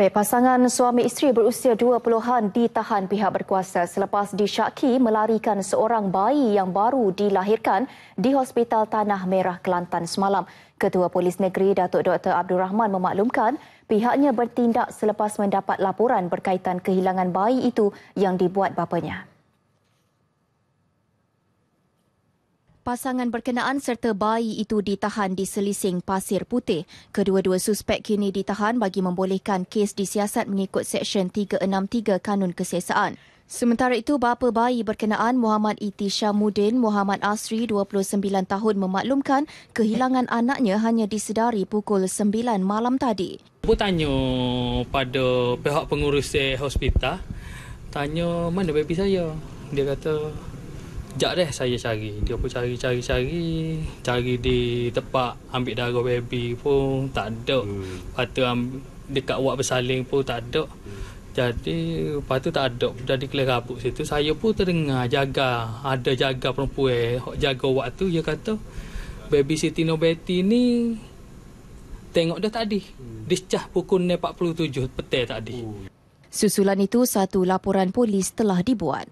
Baik, pasangan suami isteri berusia 20-an ditahan pihak berkuasa selepas disyaki melarikan seorang bayi yang baru dilahirkan di Hospital Tanah Merah Kelantan semalam. Ketua Polis Negeri Datuk Dr. Abdul Rahman memaklumkan pihaknya bertindak selepas mendapat laporan berkaitan kehilangan bayi itu yang dibuat bapanya. Pasangan berkenaan serta bayi itu ditahan di Selising Pasir Putih. Kedua-dua suspek kini ditahan bagi membolehkan kes disiasat mengikut Seksyen 363 Kanun Kesiasaan. Sementara itu, bapa bayi berkenaan Muhammad Iti Syamuddin Muhammad Asri, 29 tahun memaklumkan kehilangan anaknya hanya disedari pukul 9 malam tadi. Aku tanya pada pihak pengurus hospital, tanya mana baby saya. Dia kata Sekejap deh saya cari. Dia pun cari, cari, cari. Cari di tempat ambil darah baby pun tak ada. Hmm. Lepas tu dekat wak bersaling pun tak ada. Hmm. Jadi lepas tu tak ada. Jadi kelih rabuk situ. Saya pun terdengar jaga. Ada jaga perempuan. Jaga wak tu dia kata. Baby Siti Nobeti ni tengok dah tadi. Hmm. Discah pukul 47 petai tadi. Susulan itu, satu laporan polis telah dibuat.